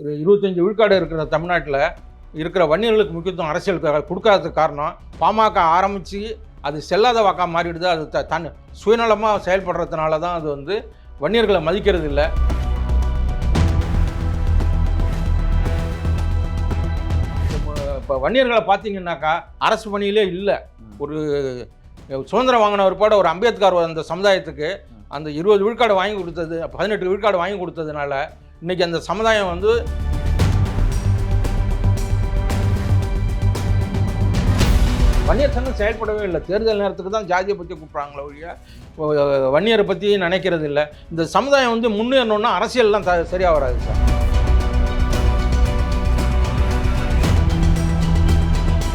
ஒரு இருபத்தஞ்சி விழுக்காடு இருக்கிற தமிழ்நாட்டில் இருக்கிற வன்னியர்களுக்கு முக்கியத்துவம் அரசியல் கொடுக்காததுக்கு காரணம் பாமக ஆரம்பித்து அது செல்லாத வாக்கா மாறிடுது. அது த தன் சுயநலமாக செயல்படுறதுனால தான் அது வந்து வன்னியர்களை மதிக்கிறது இல்லை. இப்போ வன்னியர்களை பார்த்தீங்கன்னாக்கா அரசு பணியிலே இல்லை. ஒரு சுதந்திரம் வாங்கின ஒருபாடு ஒரு அம்பேத்கர் அந்த சமுதாயத்துக்கு அந்த இருபது விழுக்காடு வாங்கி கொடுத்தது பதினெட்டு விழுக்காடு வாங்கி கொடுத்ததுனால இன்னைக்கு அந்த சமுதாயம் வந்து வன்னியர் சங்கம் செயல்படவே இல்லை. தேர்தல் நேரத்துக்கு தான் ஜாதியை பற்றி கூப்பிட்றாங்களே ஒழிய வன்னியரை பற்றி நினைக்கிறது இல்லை. இந்த சமுதாயம் வந்து முன்னேறணும்னா அரசியல்லாம் த சரியாக வராது சார்.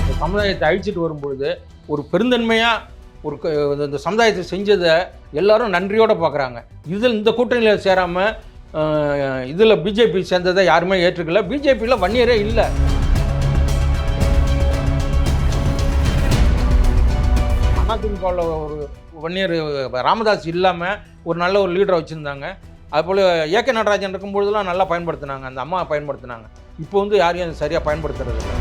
இந்த சமுதாயத்தை அழிச்சிட்டு வரும்பொழுது ஒரு பெருந்தன்மையாக ஒரு இந்த சமுதாயத்தை செஞ்சதை எல்லாரும் நன்றியோடு பார்க்குறாங்க. இதில் இந்த கூட்டணியில் சேராமல் இதில் பிஜேபி சேர்ந்ததை யாருமே ஏற்றுக்கல. பிஜேபியில் வன்னியரே இல்லை. அதிமுகவில் ஒரு வன்னியர் ராமதாஸ் இல்லாமல் ஒரு நல்ல ஒரு லீடரை வச்சுருந்தாங்க. அதுபோல் ஏகே நடராஜன் இருக்கும்பொழுதுலாம் நல்லா பயன்படுத்தினாங்க. அந்த அம்மா பயன்படுத்தினாங்க. இப்போ வந்து யாரையும் சரியாக பயன்படுத்துறது இல்லை.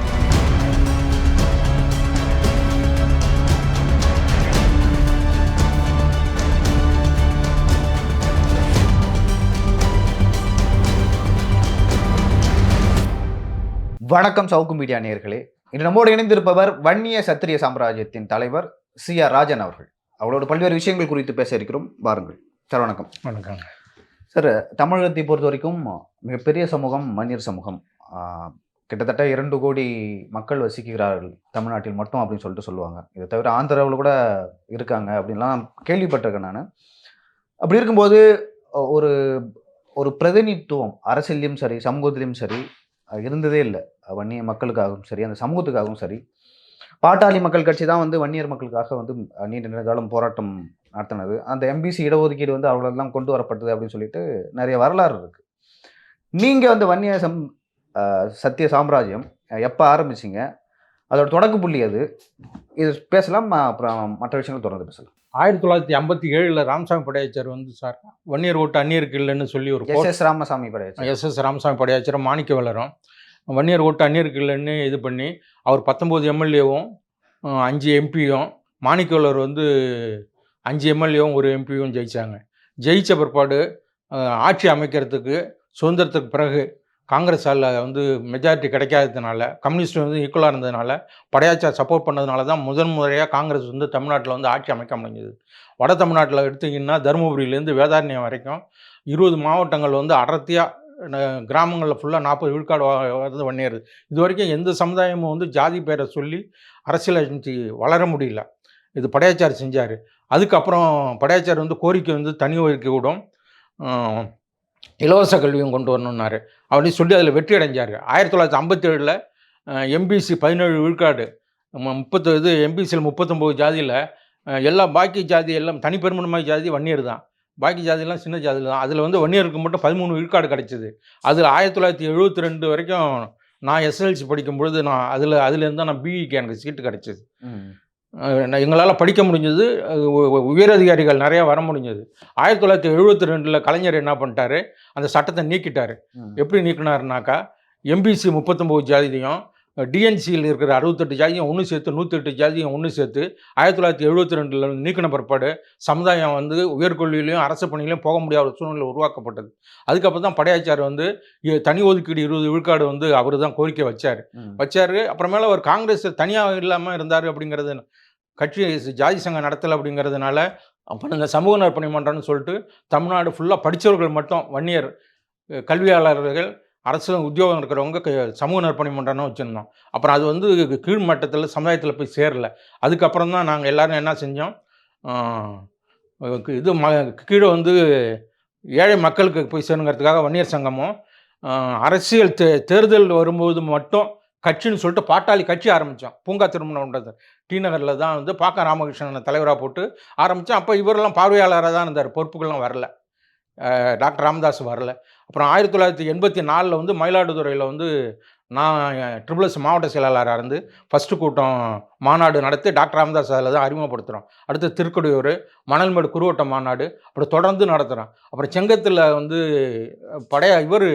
வணக்கம் சவுக்கு மீடியா நேயர்களே. இன்று நம்மோடு இணைந்திருப்பவர் வன்னிய சத்திரிய சாம்ராஜ்யத்தின் தலைவர் சி ஆர் ராஜன் அவர்கள். அவரோட பல்வேறு விஷயங்கள் குறித்து பேச இருக்கிறோம். வாருங்கள். சார் வணக்கம். வணக்கங்க. சார் தமிழகத்தை பொறுத்த வரைக்கும் மிகப்பெரிய சமூகம் மன்னியர் சமூகம். கிட்டத்தட்ட இரண்டு கோடி மக்கள் வசிக்கிறார்கள் தமிழ்நாட்டில் மட்டும் அப்படின்னு சொல்லிட்டு சொல்லுவாங்க. இதை தவிர ஆந்திராவில் கூட இருக்காங்க அப்படின்லாம் கேள்விப்பட்டிருக்கேன் நான். அப்படி இருக்கும்போது ஒரு ஒரு பிரதிநிதித்துவம் அரசியலையும் சரி சமூகத்திலையும் சரி இருந்ததே இல்லை. வன்னிய மக்களுக்காகவும் சரி அந்த சமூகத்துக்காகவும் சரி பாட்டாளி மக்கள் கட்சி தான் வந்து வன்னியர் மக்களுக்காக வந்து நீண்ட நெடுங்காலம் போராட்டம் நடத்தினது. அந்த எம்பிசி இடஒதுக்கீடு வந்து அவங்களெல்லாம் கொண்டு வரப்பட்டது அப்படின்னு சொல்லிட்டு நிறைய வரலாறு இருக்கு. நீங்க வந்து வன்னிய சம் சத்திய சாம்ராஜ்யம் எப்போ ஆரம்பிச்சீங்க? அதோட தொடக்க புள்ளி அது இது பேசலாம் அப்புறம் மற்ற விஷயங்கள் தொடர்ந்து பேசலாம். ஆயிரத்தி தொள்ளாயிரத்தி ஐம்பத்தி ஏழில் ராமசாமி படையாச்சர் வந்து சார் வன்னியர் ஓட்டு அந்நியருக்கு இல்லைன்னு சொல்லி ஒரு S S Ramasamy Padayachi S S Ramasamy Padayachiar மாணிக்க வளரும் வன்னியர் ஓட்டு அந்நியருக்கு இல்லைன்னு இது பண்ணி அவர் பத்தொம்போது எம்எல்ஏவும் அஞ்சு எம்பியும் மாணிக்கவலர் வந்து அஞ்சு எம்எல்ஏவும் ஒரு எம்பியும் ஜெயித்தாங்க ஜெயிச்ச பிற்பாடு ஆட்சி அமைக்கிறதுக்கு சுதந்திரத்துக்கு பிறகு காங்கிரஸால் வந்து மெஜாரிட்டி கிடைக்காததுனால கம்யூனிஸ்ட் வந்து ஈக்குவலாக இருந்ததுனால படையாச்சார் சப்போர்ட் பண்ணதுனால தான் முதன் முறையாக காங்கிரஸ் வந்து தமிழ்நாட்டில் வந்து ஆட்சி அமைக்க முடிஞ்சது. வட தமிழ்நாட்டில் எடுத்திங்கன்னா தருமபுரியிலேருந்து வேதாரண்யம் வரைக்கும் இருபது மாவட்டங்கள் வந்து அடர்த்தியாக கிராமங்களில் ஃபுல்லாக நாற்பது விழுக்காடு வந்து பண்ணிடுது இது வரைக்கும் எந்த சமுதாயமும் வந்து ஜாதி பேரை சொல்லி அரசியல் அமைச்சு வளர முடியல. இது படையாச்சார் செஞ்சார். அதுக்கப்புறம் படையாச்சார் வந்து கோரிக்கை வந்து தனி ஒதுக்கி விடும் இலவச கல்வியும் கொண்டு வரணுன்னாரு அப்படின்னு சொல்லி அதில் வெற்றி அடைஞ்சார். ஆயிரத்தி தொள்ளாயிரத்தி ஐம்பத்தேழில் எம்பிசி பதினேழு விழுக்காடு முப்பத்து இது எம்பிசியில் முப்பத்தொம்போது ஜாதியில் எல்லா பாக்கி ஜாதி எல்லாம் தனிப்பெருமனமாக ஜாதி வன்னியர் தான் பாக்கி ஜாதியெல்லாம் சின்ன ஜாதியில் தான் அதில் வந்து வன்னியருக்கு மட்டும் பதிமூணு விழுக்காடு கிடச்சிது. அதில் ஆயிரத்தி தொள்ளாயிரத்தி எழுபத்தி ரெண்டு வரைக்கும் நான் எஸ்எல்சி படிக்கும் பொழுது நான் அதில் அதுலேருந்து தான் நான் பிஇக்கு எனக்கு சீட்டு கிடச்சிது. எங்களால் படிக்க முடிஞ்சது உயரதிகாரிகள் நிறையா வர முடிஞ்சது. ஆயிரத்தி தொள்ளாயிரத்தி எழுபத்தி ரெண்டில் கலைஞர் என்ன பண்ணிட்டாரு? அந்த சட்டத்தை நீக்கிட்டாரு. எப்படி நீக்கினாருனாக்கா? எம்பிசி முப்பத்தொம்போது ஜாதியும் டிஎன்சியில் இருக்கிற அறுபத்தெட்டு ஜாதியும் ஒன்று சேர்த்து நூற்றெட்டு ஜாதியும் ஒன்று சேர்த்து ஆயிரத்தி தொள்ளாயிரத்தி எழுபத்தி ரெண்டில் நீக்கின பிற்பாடு சமுதாயம் வந்து உயர்கல்வியிலையும் அரசு பணியிலையும் போக முடியாத ஒரு சூழ்நிலை உருவாக்கப்பட்டது. அதுக்கப்புறம் தான் படையாச்சார் வந்து தனி ஒதுக்கீடு இருபது விழுக்காடு வந்து அவர் தான் கோரிக்கை வச்சார். வச்சார். அப்புறமேல அவர் காங்கிரஸ் தனியாக இல்லாமல் இருந்தார் அப்படிங்கிறது கட்சி ஜாதி சங்கம் நடத்தலை அப்படிங்கிறதுனால அப்புறம் இந்த சமூக நற்பணி மன்றம்னு சொல்லிட்டு தமிழ்நாடு ஃபுல்லாக படித்தவர்கள் மட்டும் வன்னியர் கல்வியாளர்கள் அரசு உத்தியோகம் இருக்கிறவங்க க- சமூக நற்பணி மன்றம்னு வச்சுருந்தோம். அப்புறம் அது வந்து கீழ் மட்டத்தில் சமுதாயத்தில் போய் சேரல. அதுக்கப்புறம் தான் நாங்கள் எல்லோரும் என்ன செஞ்சோம்? இது ம கீழே வந்து ஏழை மக்களுக்கு போய் சேருங்கிறதுக்காக வன்னியர் சங்கமும் அரசியல் தே தேர்தல் வரும்போது மட்டும் கட்சின்னு சொல்லிட்டு பாட்டாளி கட்சி ஆரம்பித்தோம் பூங்கா திருமணம்ன்றது. டி நகரில் தான் வந்து பாக்க ராமகிருஷ்ணனை தலைவராக போட்டு ஆரம்பித்தோம் அப்போ இவரெல்லாம் பார்வையாளராக தான் இருந்தார். பொறுப்புகள்லாம் வரல. டாக்டர் ராமதாஸ் வரல. அப்புறம் ஆயிரத்தி தொள்ளாயிரத்தி எண்பத்தி நாலில் வந்து மயிலாடுதுறையில் வந்து நான் ட்ரிபிள் எஸ் மாவட்ட செயலாளராக இருந்து ஃபஸ்ட்டு கூட்டம் மாநாடு நடத்தி டாக்டர் ராமதாஸ் அதில் தான் அறிமுகப்படுத்துகிறோம் அடுத்து திருக்கடையூர் மணல்மேடு குருவட்ட மாநாடு அப்புறம் தொடர்ந்து நடத்துகிறோம் அப்புறம் செங்கத்தில் வந்து படைய இவர்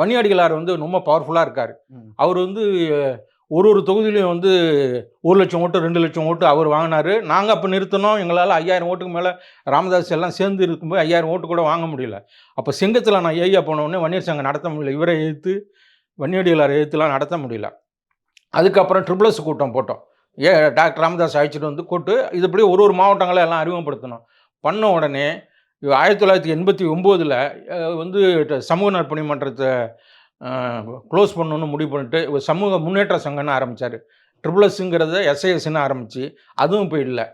வன்னியடிகளார் வந்து ரொம்ப பவர்ஃபுல்லாக இருக்கார். அவர் வந்து ஒரு ஒரு தொகுதியிலையும் வந்து ஒரு லட்சம் ஓட்டு ரெண்டு லட்சம் ஓட்டு அவர் வாங்கினார். நாங்கள் அப்போ நிறுத்தினோம். எங்களால் ஐயாயிரம் ஓட்டுக்கு மேலே ராமதாஸ் எல்லாம் சேர்ந்து இருக்கும்போது ஐயாயிரம் ஓட்டு கூட வாங்க முடியல. அப்போ செங்கத்தில் நான் ஏரியா போனோடனே வன்னியர் சங்கம் நடத்த முடியல. இவரை எழுத்து வன்னியடிகளார் எழுத்துலாம் நடத்த முடியல. அதுக்கப்புறம் ட்ரிபிள் எஸ் கூட்டம் போட்டோம். ஏ டாக்டர் ராமதாஸ் அழைச்சிட்டு வந்து கூட்டு இதுபடி ஒரு ஒரு மாவட்டங்களை எல்லாம் அறிமுகப்படுத்தணும் பண்ண உடனே ஆயிரத்தி தொள்ளாயிரத்தி எண்பத்தி ஒம்போதில் வந்து சமூக நற்பணி மன்றத்தை க்ளோஸ் பண்ணணும்னு முடிவு பண்ணிட்டு ஒரு சமூக முன்னேற்ற சங்கம்னு ஆரம்பித்தார் ட்ரிபிள்எஸ்ங்கிறத எஸ்ஐஎஸ்ன்னு ஆரம்பித்து அதுவும் இப்போ இல்லை.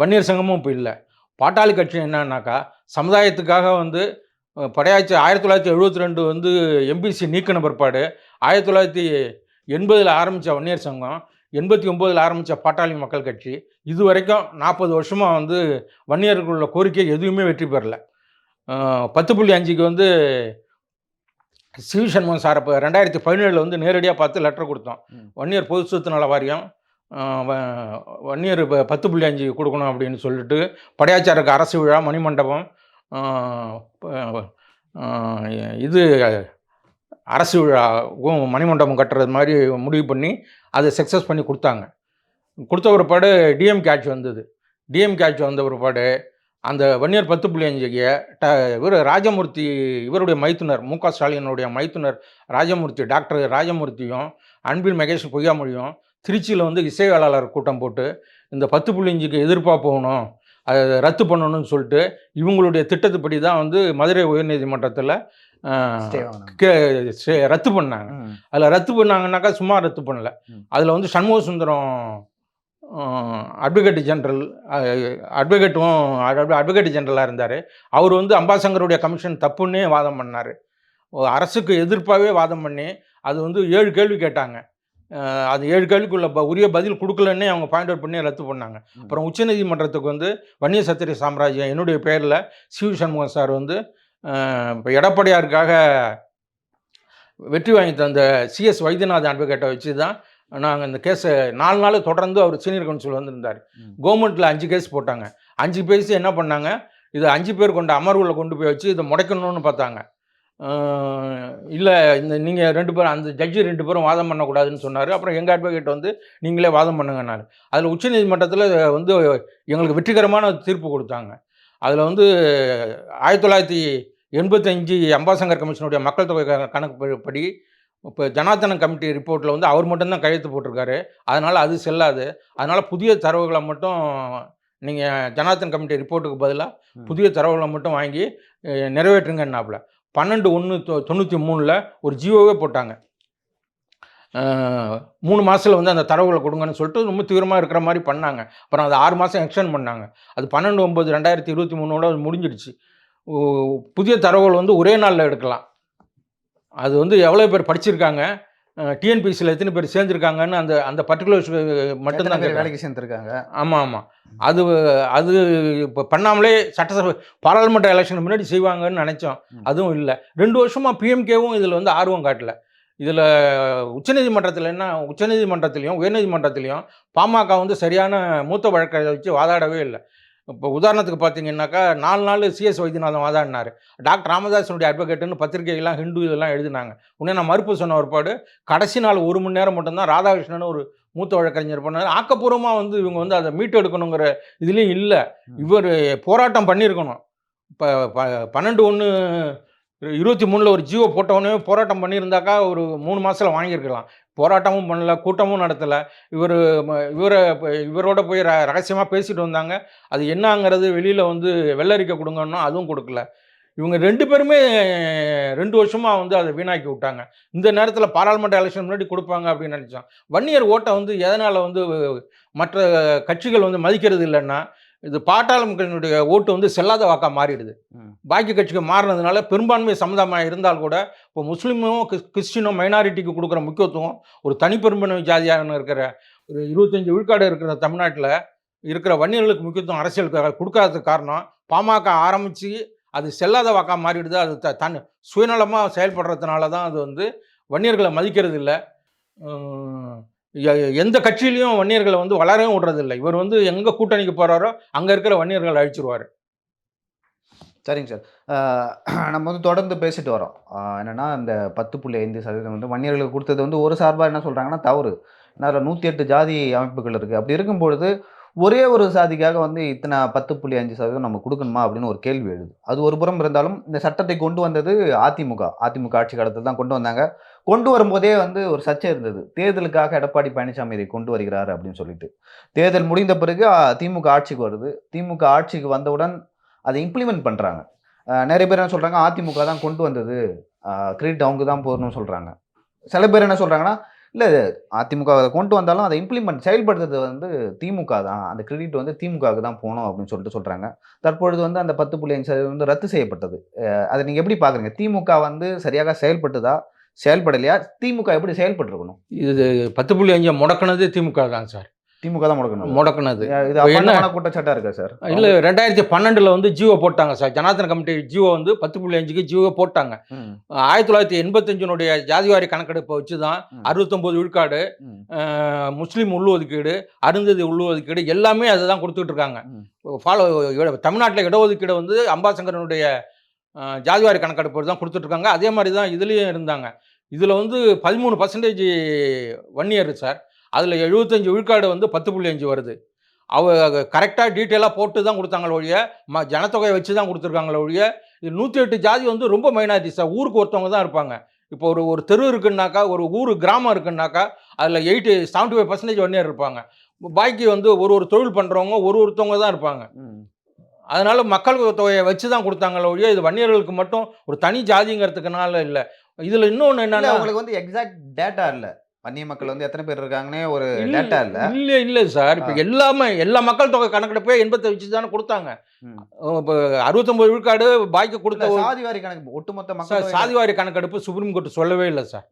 வன்னியர் சங்கமும் இப்போ இல்லை. பாட்டாளி கட்சி என்னன்னாக்கா சமுதாயத்துக்காக வந்து அஹ் படையாச்சி ஆயிரத்தி தொள்ளாயிரத்தி எழுபத்தி ரெண்டு வந்து எம்பிசி நீக்கின பிற்பாடு ஆயிரத்தி தொள்ளாயிரத்தி எண்பதில் ஆரம்பித்த வன்னியர் சங்கம் எண்பத்தி ஒம்போதில் ஆரம்பித்த பாட்டாளி மக்கள் கட்சி இது வரைக்கும் நாற்பது வருஷமாக வந்து வன்னியர்களுள்ள கோரிக்கை எதுவுமே வெற்றி பெறலை. பத்து புள்ளி அஞ்சுக்கு வந்து சிவி சண்முகம் சார் இப்போ ரெண்டாயிரத்தி பதினேழில் வந்து நேரடியாக பார்த்து லெட்டர் கொடுத்தோம். ம். வன்னியர் பொது சொத்து நல வாரியம் வ- வன்னியர் இப்போ பத்து புள்ளி அஞ்சு கொடுக்கணும் அப்படின்னு சொல்லிட்டு படையாச்சாருக்கு அரசு விழா மணிமண்டபம் இது அரசு விழாவும் மணிமண்டபம் கட்டுறது மாதிரி முடிவு பண்ணி அதை சக்ஸஸ் பண்ணி கொடுத்தாங்க. கொடுத்த பிற்பாடு டிஎம்கே ஆட்சி வந்தது. டிஎம்கே ஆட்சி வந்த பிற்பாடு அந்த வன்னியர் பத்து புள்ளி அஞ்சுக்கு ட இவர் ராஜமூர்த்தி இவருடைய மைத்துனர் மு க ஸ்டாலினுடைய மைத்துனர் ராஜமூர்த்தி டாக்டர் ராஜமூர்த்தியும் அன்பில் மகேஷ் பொய்யாமொழியும் திருச்சியில் வந்து இசையாளர் கூட்டம் போட்டு இந்த பத்து புள்ளி அஞ்சுக்கு எதிர்ப்பாக போகணும் அதை ரத்து பண்ணணும்னு சொல்லிட்டு இவங்களுடைய திட்டத்துப்படி தான் வந்து மதுரை உயர்நீதிமன்றத்தில் ரத்து பண்ணாங்க. அதில் ரத்து பண்ணாங்கன்னாக்கா சும்மா ரத்து பண்ணல. அதில் வந்து சண்முக சுந்தரம் அட்வொகேட் ஜெனரல் அட்வொகேட்டும் அட்வொகேட் ஜெனரலாக இருந்தார். அவர் வந்து அம்பாசங்கருடைய கமிஷன் தப்புன்னே வாதம் பண்ணார். அரசுக்கு எதிர்ப்பாகவே வாதம் பண்ணி அது வந்து ஏழு கேள்வி கேட்டாங்க. அது ஏழு கேள்விக்குள்ள உரிய பதில் கொடுக்கலன்னே அவங்க பாயிண்ட் அவுட் பண்ணி ரத்து பண்ணாங்க. அப்புறம் உச்சநீதிமன்றத்துக்கு வந்து வன்னிய சத்திரிய சாம்ராஜ்யம் என்னுடைய பேரில் சிவி சண்முகம் சார் வந்து இப்போ எடப்பாடியாருக்காக வெற்றி வாங்கி தந்த சிஎஸ் வைத்தியநாதன் அட்வொகேட்டை வச்சு தான் நாங்கள் இந்த கேஸை நாலு நாள் தொடர்ந்து அவர் சீனியர் கவுன்சில் வந்திருந்தார். கவர்மெண்ட்டில் அஞ்சு கேஸ் போட்டாங்க. அஞ்சு பேசி என்ன பண்ணாங்க? இது அஞ்சு பேர் கொண்ட அமர்வில் கொண்டு போய் வச்சு இதை முடைக்கணும்னு பார்த்தாங்க. இல்லை இந்த நீங்கள் ரெண்டு பேரும் அந்த ஜட்ஜி ரெண்டு பேரும் வாதம் பண்ணக்கூடாதுன்னு சொன்னார். அப்புறம் எங்கள் அட்வொகேட் வந்து நீங்களே வாதம் பண்ணுங்கன்னாரு. அதில் உச்சநீதிமன்றத்தில் வந்து எங்களுக்கு வெற்றிகரமான தீர்ப்பு கொடுத்தாங்க. அதில் வந்து ஆயிரத்தி தொள்ளாயிரத்தி எண்பத்தஞ்சு அம்பாசங்கர் கமிஷனுடைய மக்கள் தொகை கணக்கு படி இப்போ ஜனார்த்தன கமிட்டி ரிப்போர்ட்டில் வந்து அவர் மட்டும்தான் கையெழுத்து போட்டிருக்காரு. அதனால் அது செல்லாது. அதனால் புதிய தரவுகளை மட்டும் நீங்கள் ஜனார்த்தன் கமிட்டி ரிப்போர்ட்டுக்கு பதிலாக. புதிய தரவுகளை மட்டும் வாங்கி நிறைவேற்றுங்கன்னாப்புல பன்னெண்டு ஒன்று தொண்ணூற்றி மூணில் ஒரு ஜியோவே போட்டாங்க. மூணு மாதத்தில் வந்து அந்த தரவுகளை கொடுங்கன்னு சொல்லிட்டு ரொம்ப தீவிரமாக இருக்கிற மாதிரி பண்ணாங்க. அப்புறம் அது ஆறு மாதம் எக்ஸ்டெண்ட் பண்ணாங்க. அது பன்னெண்டு ஒம்பது ரெண்டாயிரத்தி இருபத்தி மூணோட முடிஞ்சிடுச்சு. புதிய தரவுகள் வந்து ஒரே நாளில் எடுக்கலாம். அது வந்து எவ்வளோ பேர் படிச்சிருக்காங்க? டிஎன்பிசியில் எத்தனை பேர் சேர்ந்துருக்காங்கன்னு அந்த அந்த பர்டிகுலர் மட்டும்தான். வேலைக்கு சேர்ந்துருக்காங்க? ஆமாம் ஆமாம் அது அது இப்போ பண்ணாமலே சட்டசபை பாராளுமன்ற எலெக்ஷன் முன்னாடி செய்வாங்கன்னு நினச்சோம். அதுவும் இல்லை. ரெண்டு வருஷமாக பிஎம்கேவும் இதில் வந்து ஆர்வம் காட்டல. இதில் உச்சநீதிமன்றத்தில் என்ன உச்சநீதிமன்றத்திலையும் உயர்நீதிமன்றத்திலையும் பாமக வந்து சரியான மூத்த வழக்கை வச்சு வாதாடவே இல்லை. இப்போ உதாரணத்துக்கு பார்த்தீங்கன்னாக்கா நாலு நாள் சிஎஸ் வைத்தியநாதன் வாதாடினார். டாக்டர் ராமதாஸனுடைய அட்வொகேட்டுன்னு பத்திரிகைகள்லாம் ஹிந்து இதெல்லாம் எழுதினாங்க. உடனே நான் மறுப்பு சொன்ன ஒருபாடு கடைசி நாள் ஒரு மணி நேரம் மட்டும்தான் ராதாகிருஷ்ணன் ஒரு மூத்த வழக்கறிஞர் பண்ணார். ஆக்கப்பூர்வமாக வந்து இவங்க வந்து அதை மீட்டு எடுக்கணுங்கிற இதுலேயும் இல்லை. இவர் போராட்டம் பண்ணியிருக்கணும். இப்போ ப பன்னெண்டு ஒன்று இருபத்தி மூணில் ஒரு ஜியோ போட்டவொடனே போராட்டம் பண்ணியிருந்தாக்கா ஒரு மூணு மாதத்தில் வாங்கியிருக்கலாம். போராட்டமும் பண்ணல கூட்டமும் நடத்தலை. இவர் இவரை இவரோட போய் ர ரகசியமாக பேசிட்டு வந்தாங்க. அது என்னங்கிறது வெளியில் வந்து வெள்ளரிக்கை கொடுங்கன்னா அதுவும் கொடுக்கல. இவங்க ரெண்டு பேருமே ரெண்டு வருஷமாக வந்து அதை வீணாக்கி விட்டாங்க. இந்த நேரத்தில் பாராளுமன்ற எலெக்ஷன் முன்னாடி கொடுப்பாங்க அப்படின்னு நினச்சோம் வன்னியர் ஓட்டை வந்து எதனால் வந்து மற்ற கட்சிகள் வந்து மதிக்கிறது இல்லைன்னா இது பாட்டாளி மக்களினுடைய ஓட்டு வந்து செல்லாத வாக்கா மாறிடுது. பாக்கி கட்சிக்கு மாறினதுனால பெரும்பான்மை சமுதாயமாக இருந்தால் கூட இப்போ முஸ்லீமும் கிறிஸ்- கிறிஸ்டினும் மைனாரிட்டிக்கு கொடுக்குற முக்கியத்துவம் ஒரு தனிப்பெரும்பான்மை ஜாதியான இருக்கிற ஒரு இருபத்தஞ்சி விழுக்காடு இருக்கிற தமிழ்நாட்டில் இருக்கிற வன்னியர்களுக்கு முக்கியத்துவம் அரசியலுக்கு கொடுக்காததுக்கு காரணம் பாமக ஆரம்பித்து அது செல்லாத வாக்கா மாறிடுது. அது த தன் சுயநலமாக செயல்படுறதுனால தான் அது வந்து வன்னியர்களை மதிக்கிறது இல்லை எந்த கட்சியிலையும் வன்னியர்களை வந்து வளரவும் விடுறதில்லை. இவர் வந்து எங்கே கூட்டணிக்கு போகிறாரோ அங்கே இருக்கிற வன்னியர்களை அழிச்சிருவார். சரிங்க சார். நம்ம வந்து தொடர்ந்து பேசிட்டு வரோம். என்னென்னா என்னன்னா இந்த பத்து புள்ளி ஐந்து சதவீதம் வந்து வன்னியர்களுக்கு கொடுத்தது வந்து ஒரு சார்பாக என்ன சொல்கிறாங்கன்னா தவறு. ஏன்னா அதில் நூற்றி எட்டு ஜாதி அமைப்புகள் இருக்குது அப்படி இருக்கும்பொழுது ஒரே ஒரு சாதிக்காக வந்து இத்தனை பத்து புள்ளி அஞ்சு சதவீதம் நம்ம கொடுக்கணுமா அப்படின்னு ஒரு கேள்வி எழுது. அது ஒரு புறம் இருந்தாலும் இந்த சட்டத்தை கொண்டு வந்தது அதிமுக. அதிமுக ஆட்சி காலத்தில் தான் கொண்டு வந்தாங்க. கொண்டு வரும்போதே வந்து ஒரு சர்ச்சை இருந்தது. தேர்தலுக்காக எடப்பாடி பழனிசாமி இதை கொண்டு வருகிறார் அப்படின்னு சொல்லிட்டு. தேர்தல் முடிந்த பிறகு திமுக ஆட்சிக்கு வருது. திமுக ஆட்சிக்கு வந்தவுடன் அதை இம்ப்ளிமெண்ட் பண்ணுறாங்க நிறைய பேர் என்ன சொல்கிறாங்க அதிமுக தான் கொண்டு வந்தது. கிரெடிட் அவங்க தான் போடணும்னு சொல்கிறாங்க சில பேர் என்ன சொல்கிறாங்கன்னா இல்லை அதிமுக அதை கொண்டு வந்தாலும் அதை இம்ப்ளிமெண்ட் செயல்படுத்துறது வந்து திமுக தான். அந்த கிரெடிட் வந்து திமுகவுக்கு தான் போகணும் அப்படின்னு சொல்லிட்டு சொல்கிறாங்க தற்பொழுது வந்து அந்த பத்து புள்ளி அஞ்சு சதவீதம் வந்து ரத்து செய்யப்பட்டது. அதை நீங்கள் எப்படி பார்க்குறீங்க திமுக வந்து சரியாக செயல்பட்டுதா? செயல்படலையா? திமுக எப்படி செயல்பட்டுருக்கணும்? இது பத்து புள்ளி அஞ்சை முடக்கினது திமுக தான் சார். திமுக தான் முடக்கணும். முடக்கினது. இது என்ன- அப்பட்டமான குற்றச்சாட்டா இருக்கா சார்? இல்லை ரெண்டாயிரத்தி பன்னெண்டில் வந்து ஜியோ போட்டாங்க சார். ஜனார்தன கமிட்டி ஜியோ வந்து பத்து புள்ளி அஞ்சுக்கு ஜியோ போட்டாங்க. ஆயிரத்தி தொள்ளாயிரத்தி எண்பத்தஞ்சினுடைய ஜாதிவாரி கணக்கெடுப்பை வச்சு தான் அறுபத்தொம்போது விழுக்காடு முஸ்லீம் உள்ளுஒதுக்கீடு அருந்ததி உள்ளுஒதுக்கீடு எல்லாமே அதை தான் கொடுத்துட்டு இருக்காங்க. ஃபாலோ தமிழ்நாட்டில் இடஒதுக்கீடு வந்து அம்பாசங்கரனுடைய ஜாதிவாரி கணக்கெடுப்பு தான் கொடுத்துட்ருக்காங்க அதே மாதிரி தான் இதுலேயும் இருந்தாங்க. இதில் வந்து பதிமூணு பர்சன்டேஜ் வன்னியர் சார். அதில் எழுபத்தஞ்சு விழுக்காடு வந்து பத்து புள்ளி அஞ்சு வருது. அவ கரெக்டாக டீட்டெயிலாக போட்டு தான் கொடுத்தாங்களே ஒழிய ம ஜனத்தொகையை வச்சு தான் கொடுத்துருக்காங்களே ஒழிய இது நூற்றி எட்டு ஜாதி வந்து ரொம்ப மைனாரிட்டி சார் ஊருக்கு ஒருத்தவங்க தான் இருப்பாங்க. இப்போ ஒரு ஒரு தெரு இருக்குன்னாக்கா ஒரு ஊர் கிராமம் இருக்குன்னாக்கா அதில் eighty seventy five percentage Vanniyar இருப்பாங்க. பாக்கி வந்து ஒரு ஒரு தொழில் பண்ணுறவங்க ஒரு ஒருத்தவங்க தான் இருப்பாங்க. அதனால மக்கள் தொகையை வச்சு தான் கொடுத்தாங்களே ஒழிய இது வன்னியர்களுக்கு மட்டும் ஒரு தனி ஜாதிங்கிறதுக்குனால இல்லை. இதில் இன்னொன்று என்னன்னா உங்களுக்கு வந்து எக்ஸாக்ட் டேட்டா இல்ல. வன்னிய மக்கள் வந்து எத்தனை பேர் இருக்காங்கன்னே ஒரு டேட்டா இல்ல. இல்ல இல்ல சார். இப்போ. எல்லாமே எல்லா மக்கள் தொகை கணக்கெடுப்பே எண்பத்தை வச்சு தானே கொடுத்தாங்க. இப்போ அறுபத்தொம்பது விழுக்காடு பாக்கி கொடுத்த சாதிவாரி கணக்கு ஒட்டுமொத்த மக்கள் சாதிவாரி கணக்கெடுப்பு சுப்ரீம் கோர்ட் சொல்லவே இல்லை சார்.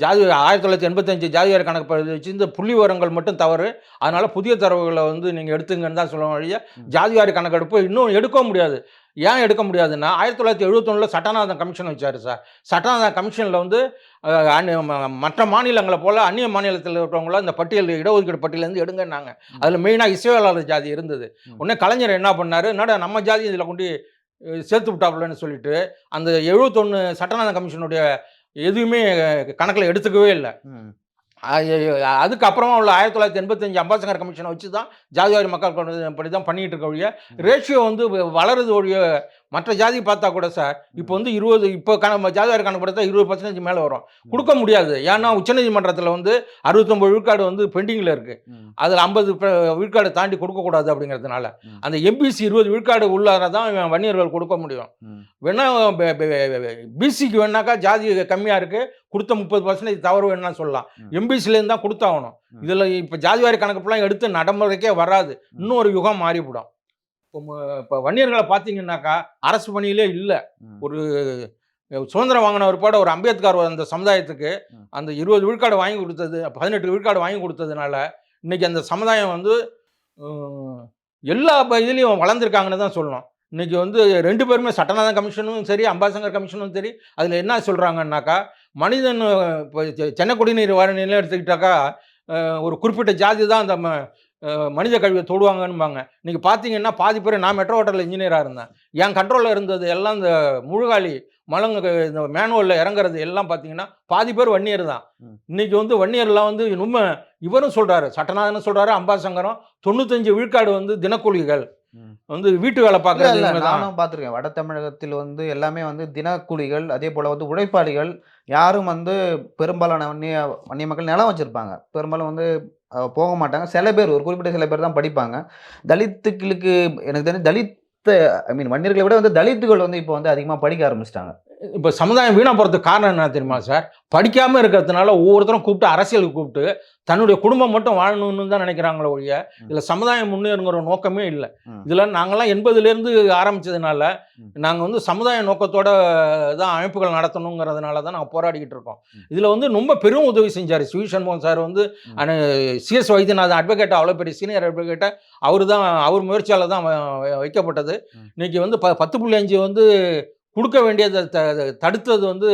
ஜாதி ஆயிரத்தி தொள்ளாயிரத்தி எண்பத்தஞ்சு ஜாதிவாரி கணக்கு வச்சு இந்த புள்ளி விவரங்கள் மட்டும் தவறு. அதனால புதிய தரவுகளை வந்து நீங்கள் எடுத்துங்கன்னு தான் சொல்ல வழிய ம். ஜாதிவாரி கணக்கெடுப்பு இன்னும் எடுக்க முடியாது. ஏன் எடுக்க முடியாதுன்னா ஆயிரத்தி தொள்ளாயிரத்தி எழுபத்தொன்னில் சட்டநாதன் கமிஷன் வச்சார் சார். சட்டநாதன் கமிஷனில் வந்து மற்ற மாநிலங்களை போல் அந்நிய மாநிலத்தில் இருக்கிறவங்கள இந்த பட்டியல் இடஒதுக்கீடு பட்டியலேருந்து எடுங்கன்னாங்க. அதில் மெயினாக இசையாளர் ஜாதி இருந்தது. உடனே கலைஞர் என்ன பண்ணாரு? என்னடா நம்ம ஜாதி இதில் கொண்டு சேர்த்து விட்டாப்புலன்னு சொல்லிட்டு அந்த எழுபத்தொன்று சட்டநாதன் கமிஷனுடைய எதுவுமே கணக்கில் எடுத்துக்கவே இல்லை. அதுக்கப்புறமா உள்ள ஆயிரத்தி தொள்ளாயிரத்தி எண்பத்தஞ்சு அம்பாசங்கர் கமிஷனை வச்சு தான் ஜாதிவாரி மக்கள் படி தான் பண்ணிட்டு இருக்க ஒழிய ரேஷியோ வந்து வளருது ஒழிய மற்ற ஜாதி பார்த்தா கூட சார் இப்போ வந்து இருபது இப்போ கண ஜாதிவாரி கணக்கு பார்த்தா இருபது பர்சன்டேஜ் மேலே வரும். கொடுக்க முடியாது. ஏன்னா உச்சநீதிமன்றத்தில் வந்து அறுபத்தொம்பது விழுக்காடு வந்து பெண்டிங்கில் இருக்குது அதில் ஐம்பது விழுக்காடு தாண்டி கொடுக்கக்கூடாது அப்படிங்கிறதுனால. அந்த எம்பிசி இருபது விழுக்காடு உள்ளார தான் வன்னியர்கள் கொடுக்க முடியும். வேணா பிசிக்கு வேணாக்கா ஜாதி கம்மியாக இருக்குது கொடுத்த முப்பது பர்சன்டேஜ் தவறு வேணா சொல்லலாம். எம்பிசிலேருந்து தான் கொடுத்தாகணும். இதில் இப்போ ஜாதிவாரி கணக்கெல்லாம் எடுத்து நடைமுறைக்கே வராது. இன்னும் ஒரு யுகம் மாறிவிடும். இப்போ இப்போ வன்னியர்களை பார்த்தீங்கன்னாக்கா அரசு பணியிலே இல்லை. ஒரு சுதந்திரம் வாங்கின ஒருபாடு ஒரு அம்பேத்கர் அந்த சமுதாயத்துக்கு. அந்த இருபது விழுக்காடு வாங்கி கொடுத்தது பதினெட்டு விழுக்காடு வாங்கி கொடுத்ததுனால இன்னைக்கு அந்த சமுதாயம் வந்து எல்லா இதுலேயும் வளர்ந்துருக்காங்கன்னு தான் சொல்லணும் இன்னைக்கு வந்து ரெண்டு பேருமே சட்டநாதன் கமிஷனும் சரி அம்பாசங்கர் கமிஷனும் சரி அதில் என்ன சொல்கிறாங்கன்னாக்கா மனிதன் இப்போ சென்னை குடிநீர் வார நிலையம் எடுத்துக்கிட்டாக்கா ஒரு குறிப்பிட்ட ஜாதி தான் அந்த மனித கழிவை தொடுவாங்கன்னுபாங்க இன்னைக்கு பார்த்தீங்கன்னா பாதி பேர் நான் மெட்ரோ ஹோட்டலில் இன்ஜினியராக இருந்தேன். என் கண்ட்ரோலில் இருந்தது எல்லாம் இந்த முழுகாலி மலங்க இந்த மேனுவலில் இறங்குறது எல்லாம் பார்த்தீங்கன்னா பாதி பேர் வன்னியர் தான். இன்னைக்கு வந்து வன்னியர்லாம் வந்து உண்மை இவரும் சொல்கிறாரு சட்டநாதனும் சொல்கிறாரு அம்பாசங்கரும் தொண்ணூத்தஞ்சு விழுக்காடு வந்து தினக்கூலிகள். வந்து வீட்டு வேலை பார்க்குறது நானும் பார்த்துருக்கேன் வட தமிழகத்தில் வந்து எல்லாமே வந்து தினக்கூலிகள் அதே போல வந்து உழைப்பாளிகள் யாரும் வந்து பெரும்பாலான வன்னிய வன்னிய மக்கள் நிலம் வச்சிருப்பாங்க. பெரும்பாலும் வந்து போக மாட்டாங்க. சில பேர் ஒரு குறிப்பிட்ட சில பேர் தான் படிப்பாங்க. தலித்துக்களுக்கு எனக்கு தெரிஞ்சு தலித் ஐ மீன் வன்னியர்களை விட வந்து தலித்துகள் வந்து இப்போ வந்து அதிகமாக படிக்க ஆரம்பிச்சிட்டாங்க. இப்போ சமுதாயம் வீணா போகிறதுக்கு காரணம் என்ன தெரியுமா சார் படிக்காமல் இருக்கிறதுனால ஒவ்வொருத்தரும் கூப்பிட்டு அரசியலுக்கு கூப்பிட்டு தன்னுடைய குடும்பம் மட்டும் வாழணும்னு தான் நினைக்கிறாங்களே ஒழிய இதில் சமுதாயம் முன்னேறுங்கிற நோக்கமே இல்லை. இதில் நாங்கள்லாம் எண்பதுலேருந்து ஆரம்பிச்சதுனால ம். நாங்கள் வந்து சமுதாய நோக்கத்தோட தான் அமைப்புகள் நடத்தணுங்கிறதுனால தான் நாங்கள் போராடிக்கிட்டு இருக்கோம். இதில் வந்து ரொம்ப பெரும் உதவி செஞ்சார் சி சண்முகம் சார் வந்து. சிஎஸ் வைத்தியநாதன் அட்வொகேட் அவ்வளோ பெரிய சீனியர் அட்வொகேட்டை அவர் தான் அவர் முயற்சியால் தான் வைக்கப்பட்டது ம். இன்னைக்கு வந்து ப பத்து புள்ளி அஞ்சு வந்து கொடுக்க வேண்டியதை த தடுத்தது வந்து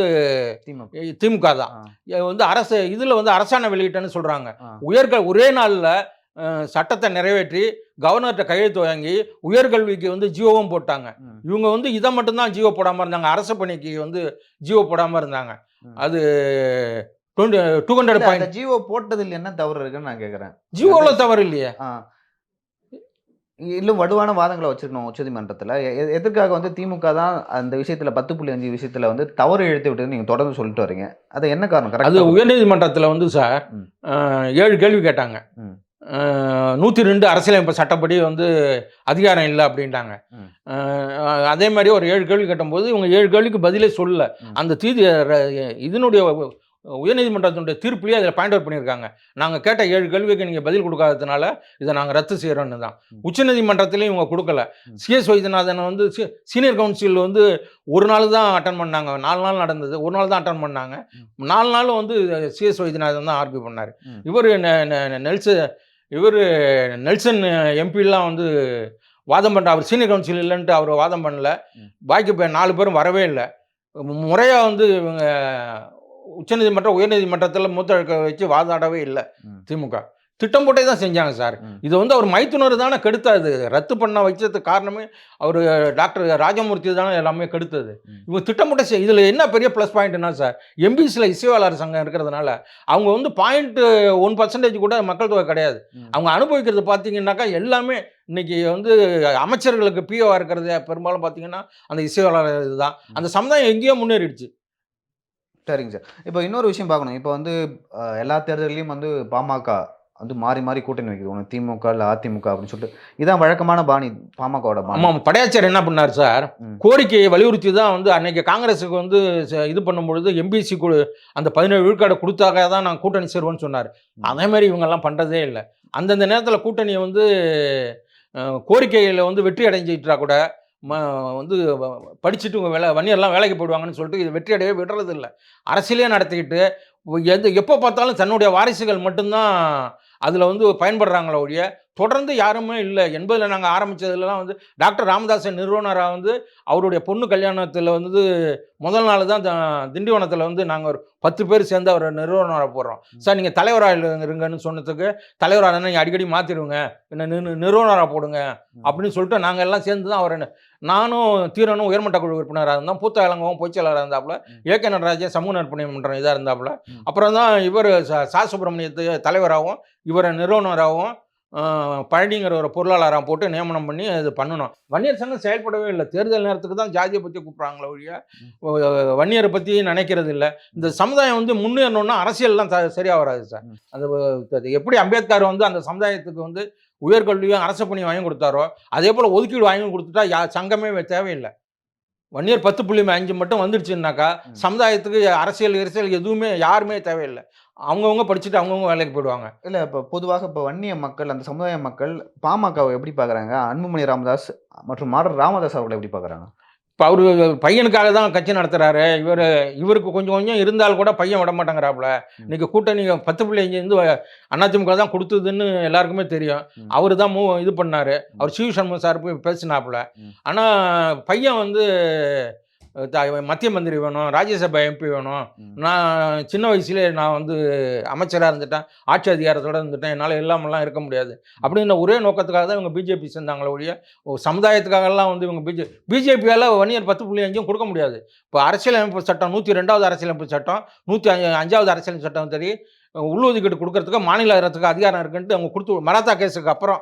திமுக. தான். வந்து அரசு இதில் வந்து அரசாணை வெளியிட்டேன்னு சொல்கிறாங்க ஆ. உயர்க ஒரே நாளில் சட்டத்தை நிறைவேற்றி கவர்னர்கிட்ட கையெழுத்து வாங்கி உயர்கல்விக்கு வந்து ஜியோவும் போட்டாங்க. இவங்க வந்து இதை மட்டும்தான் ஜியோ போடாமல் இருந்தாங்க. அரசு பணிக்கு வந்து ஜியோ போடாமல் இருந்தாங்க. அது two hundred point G O போட்டதில் என்ன தவறு இருக்குன்னு நான் கேக்குறேன். ஜியோவில் தவறு இல்லையே. இன்னும் வலுவான வாதங்களை வச்சிருக்கணும் உச்சநீதிமன்றத்தில். எதற்காக வந்து திமுக தான் அந்த விஷயத்துல பத்து புள்ளி அஞ்சு விஷயத்துல வந்து தவறு இழுத்து விட்டது நீங்க தொடர்ந்து சொல்லிட்டு வரீங்க. அது என்ன காரணம்? அது உயர்நீதிமன்றத்தில் வந்து சார் ஏழு கேள்வி கேட்டாங்க. நூற்றி ரெண்டு அரசியலமைப்பு சட்டப்படி வந்து அதிகாரம் இல்லை அப்படின்ட்டாங்க. அதே மாதிரி ஒரு ஏழு கேள்வி கேட்டும்போது இவங்க ஏழு கேள்விக்கு பதிலே சொல்லல. அந்த தீதி இதனுடைய உயர்நீதிமன்றத்தினுடைய தீர்ப்புலேயே அதில் பாயிண்ட் அவுட் பண்ணியிருக்காங்க. நாங்கள் கேட்ட ஏழு கேள்விக்கு நீங்கள் பதில் கொடுக்காததுனால இதை நாங்கள் ரத்து செய்கிறோன்னு தான். உச்சநீதிமன்றத்திலையும் இவங்க கொடுக்கல. சிஎஸ் வைத்தியநாதன் வந்து சீனியர் கவுன்சில் வந்து ஒரு நாள் தான் அட்டன் பண்ணாங்க. நாலு நாள் நடந்தது. ஒரு நாள் தான் அட்டன் பண்ணாங்க. நாலு நாளும் வந்து சிஎஸ் வைத்தியநாதன் தான் ஆர்கியூ பண்ணார். இவர் நெல்சன் இவர் நெல்சன் எம்பிலாம் வந்து வாதம் பண்ண அவர் சீனியர் கவுன்சில் இல்லைன்ட்டு அவர் வாதம் பண்ணல. பாக்கி நாலு பேரும் வரவே இல்லை. முறையாக வந்து இவங்க உச்சநீதிமன்றம் உயர்நீதிமன்றத்தில் மூத்த வழக்க வச்சு வாதாடவே இல்லை. திமுக திட்டம் போட்டே தான் செஞ்சாங்க சார். இது வந்து அவர் மைத்துனர் தானே கெடுத்தாது ரத்து பண்ண வச்சதுக்கு காரணமே அவர் டாக்டர் ராஜமூர்த்தி தானே எல்லாமே கெடுத்தது. இவங்க திட்டம் போட்ட இதில் என்ன பெரிய ப்ளஸ் பாயிண்ட்னா சார் எம்பிசியில் இசைவாளர் சங்கம் இருக்கிறதுனால அவங்க வந்து பாயிண்ட் ஒன் பர்சன்டேஜ் கூட மக்கள் தொகை கிடையாது. அவங்க அனுபவிக்கிறது பார்த்தீங்கன்னாக்கா எல்லாமே இன்னைக்கு வந்து அமைச்சர்களுக்கு பிஓவா இருக்கிறது பெரும்பாலும் பார்த்தீங்கன்னா அந்த இசைவாளர் இதுதான் அந்த சமுதாயம் எங்கேயோ முன்னேறிடுச்சு சரிங்க சார். இப்போ இன்னொரு விஷயம் பார்க்கணும். இப்போ வந்து எல்லா தேர்தல்லையும் வந்து பாமக வந்து மாறி மாறி கூட்டணி வைக்குது. ஒன்று திமுக இல்லை அதிமுக அப்படின்னு சொல்லிட்டு. இதான் வழக்கமான பாணி பாமகவோட பாணி. ஆமாம் படையாச்சர் என்ன பண்ணார் சார்? ம். கோரிக்கையை வலியுறுத்தி தான் வந்து அன்னைக்கு காங்கிரஸுக்கு வந்து ச- இது பண்ணும்பொழுது எம்பிசி அந்த பதினேழு விழுக்காடை கொடுத்தாக தான் நான் கூட்டணி சேருவேன்னு சொன்னார். ம். அதே மாதிரி இவங்கெல்லாம் பண்ணுறதே இல்லை. அந்தந்த நேரத்தில் கூட்டணியை வந்து கோரிக்கையில் வந்து வெற்றி அடைஞ்சிட்டா கூட வந்து படிச்சுட்டு உங்கள் வேலை வன்னியர்லாம் வேலைக்கு போயிடுவாங்கன்னு சொல்லிட்டு இது வெற்றி அடையவே விடுறது இல்லை. அரசியலே நடத்திக்கிட்டு எந்த எப்போ பார்த்தாலும் தன்னுடைய வாரிசுகள் மட்டும்தான் அதில் வந்து பயன்படுறாங்களே ஒழிய தொடர்ந்து யாருமே இல்லை. எண்பதில் நாங்கள் ஆரம்பித்ததுலலாம் வந்து டாக்டர் ராமதாசன் நிறுவனராக வந்து அவருடைய பொண்ணு கல்யாணத்தில் வந்து முதல் நாள் தான் திண்டிவனத்தில் வந்து நாங்கள் ஒரு பத்து பேர் சேர்ந்து அவர் நிறுவனராக போடுறோம். சார் நீங்கள் தலைவராக இருங்கன்னு சொன்னதுக்கு தலைவராக நீங்கள் அடிக்கடி மாற்றிடுங்க என்ன நிறு நிறுவனராக போடுங்க. அப்படின்னு சொல்லிட்டு நாங்கள் எல்லாம் சேர்ந்து தான் அவர் நானும் தீரனும் உயர்மட்ட குழு உறுப்பினராக இருந்தோம். பூத்த இளங்கவும் பொய்ச்சலாளராக இருந்தாப்புல. ஏகே நடராஜன் சமூக நற்பணி மன்றம் இதாக இருந்தாப்புல. அப்புறம் தான் இவர் ச. சுப்பிரமணியத்து தலைவராகவும் இவரை நிறுவனராகவும் பழனிங்கிற ஒரு பொருளாளராக போட்டு நியமனம் பண்ணி இது பண்ணணும். வன்னியர் சங்கம் செயல்படவே இல்லை. தேர்தல் நேரத்துக்கு தான் ஜாதியை பற்றி கூப்பிட்றாங்களே ஒழிய வன்னியரை பற்றி நினைக்கிறது இல்லை. இந்த சமுதாயம் வந்து முன்னேறணும்னா அரசியல்லாம் த- சரியா வராது சார். அது அது எப்படி அம்பேத்கர் வந்து அந்த சமுதாயத்துக்கு வந்து உயர்கல்வியும் அரசு பணியும் வாங்கி கொடுத்தாரோ அதே போல் ஒதுக்கீடு வாங்கி கொடுத்துட்டா யா சங்கமே வே- தேவையில்லை வன்னியர் பத்து புள்ளி அஞ்சு மட்டும் வந்துடுச்சுன்னாக்கா. சமுதாயத்துக்கு அரசியல் அரசியல் எதுவுமே யாருமே தேவையில்லை. அவங்கவுங்க படிச்சுட்டு அவங்கவுங்க வேலைக்கு போயிடுவாங்க. இல்லை இப்போ பொதுவாக இப்போ வன்னிய மக்கள் அந்த சமுதாய மக்கள் பாமகவை எப்படி பார்க்குறாங்க அன்புமணி ராமதாஸ் மற்றும் மாடர் ராமதாஸ் அவர்களை எப்படி பார்க்குறாங்க இப்போ அவர் பையனுக்காக தான் கட்சி நடத்துறாரு இவர் இவருக்கு கொஞ்சம் கொஞ்சம் இருந்தால் கூட பையன் விட மாட்டேங்கிறாப்புல. இன்னைக்கு கூட்டணி பத்து பிள்ளை இருந்து அதிமுக தான் கொடுத்ததுன்னு எல்லாருக்குமே தெரியும். அவர் தான் மூ இது பண்ணாரு அவர் சிவ சண்முகம் சார் போய் பேசினாப்புல. ஆனால் பையன் வந்து மத்திய மந்திரி வேணும் ராஜ்யசபா எம்பி வேணும். நான் சின்ன வயசுலேயே நான் வந்து அமைச்சராக இருந்துட்டேன் ஆட்சி அதிகாரத்தோட இருந்துட்டேன். என்னால் இல்லாமலாம் இருக்க முடியாது. அப்படின்ற ஒரே நோக்கத்துக்காக தான் இவங்க பிஜேபி சேர்ந்தாங்களே ஒழிய சமுதாயத்துக்காகலாம் வந்து இவங்க பிஜே பிஜேபியால் வன்னியர் பத்து புள்ளி அஞ்சும் கொடுக்க முடியாது. இப்போ அரசியலமைப்பு சட்டம் நூற்றி ரெண்டாவது அரசியலமைப்பு சட்டம் நூற்றி அஞ்சாவது அரசியல் சட்டம் சரி உள்ளொதுக்கீடு கொடுக்கறதுக்கு மாநில அரசுக்கு அதிகாரம் இருக்குன்ட்டு அவங்க கொடுத்து மராத்தா கேஸுக்கு அப்புறம்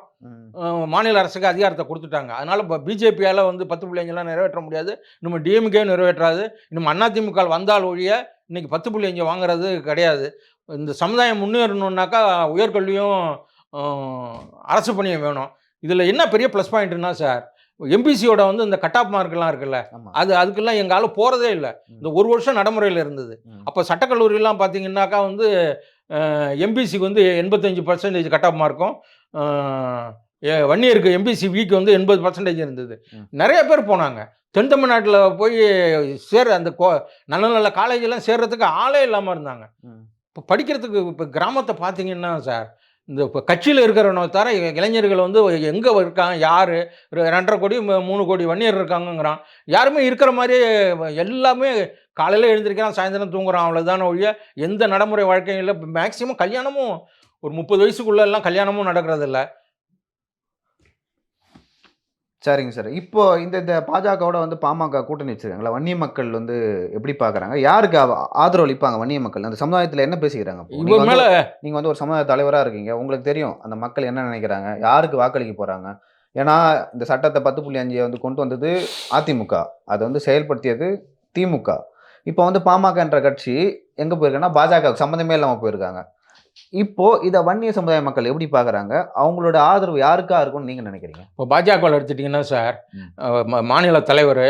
மாநில அரசுக்கு அதிகாரத்தை கொடுத்துட்டாங்க. அதனால் இப்போ பிஜேபியால் வந்து பத்து புள்ளி அஞ்செல்லாம் நிறைவேற்ற முடியாது. நம்ம டிஎம்கே நிறைவேற்றாது. இன்னும் அதிமுக வந்தால் ஒழிய இன்னைக்கு பத்து புள்ளி அஞ்சு வாங்குறது கிடையாது. இந்த சமுதாயம் முன்னேறணுன்னாக்கா உயர்கல்வியும் அரசு பணியும் வேணும். இதில் என்ன பெரிய ப்ளஸ் பாயிண்ட்னா சார் எம்பிசியோட வந்து இந்த கட் ஆஃப் மார்க்கெல்லாம் இருக்குல்ல அது அதுக்கெல்லாம் எங்கள் ஆளு போகிறதே இல்லை இந்த ஒரு வருஷம் நடைமுறையில் இருந்தது. அப்போ சட்டக்கல்லூரிலாம் பார்த்தீங்கன்னாக்கா வந்து எம்பிசிக்கு வந்து எண்பத்தஞ்சு பர்சன்டேஜ் கட் ஆஃப் மார்க்கும் வன்னியருக்கு எம்பிசி விக்கு வந்து எண்பது பர்சன்டேஜ் இருந்தது. நிறைய பேர் போனாங்க. தென் தமிழ்நாட்டில் போய் சேர அந்த கோ நல்ல நல்ல காலேஜெல்லாம் சேர்றதுக்கு ஆளே இல்லாமல் இருந்தாங்க. இப்போ படிக்கிறதுக்கு இப்போ கிராமத்தை பார்த்தீங்கன்னா சார் இந்த இப்போ கட்சியில் இருக்கிறவனை தவிர இளைஞர்கள் வந்து எங்கே இருக்காங்க யார்? ரெண்டரை கோடி மூணு கோடி வன்னியர் இருக்காங்கங்கிறான். யாருமே இருக்கிற மாதிரியே எல்லாமே காலையில் எழுந்திருக்கிறான் சாயந்தரம் தூங்குறான் அவ்வளோதான ஒழிய எந்த நடைமுறை வாழ்க்கையும் இல்லை. மேக்சிமம் கல்யாணமும் ஒரு முப்பது வயசுக்குள்ள எல்லாம் கல்யாணமும் நடக்கிறதில்ல. சரிங்க சார். இப்போ இந்த இந்த பாஜகவோட வந்து பாமக கூட்டணி வச்சிருக்காங்களா? வன்னிய மக்கள் வந்து எப்படி பார்க்கறாங்க யாருக்கு ஆதரவு அளிப்பாங்க வன்னிய மக்கள்? அந்த சமுதாயத்தில் என்ன பேசிக்கிறாங்க இப்போ? நீங்க இவர் வந்து- மேலே நீங்க வந்து ஒரு சமுதாய தலைவரா இருக்கீங்க. உங்களுக்கு தெரியும் அந்த மக்கள் என்ன நினைக்கிறாங்க? யாருக்கு வாக்களிக்க போறாங்க? ஏன்னா இந்த சட்டத்தை பத்து புள்ளி அஞ்சு வந்து கொண்டு வந்தது அதிமுக. அதை வந்து செயல்படுத்தியது திமுக. இப்போ வந்து பாமகன்ற கட்சி எங்க போயிருக்காங்கன்னா பாஜக சம்மந்தமே இல்லாம போயிருக்காங்க. இப்போ இதை வன்னிய சமுதாய மக்கள் எப்படி பார்க்கறாங்க அவங்களோட ஆதரவு யாருக்கா இருக்கும்னு நீங்க நினைக்கிறீங்க? இப்போ பாஜகவில் எடுத்துட்டிங்கன்னா சார் மாநில தலைவர்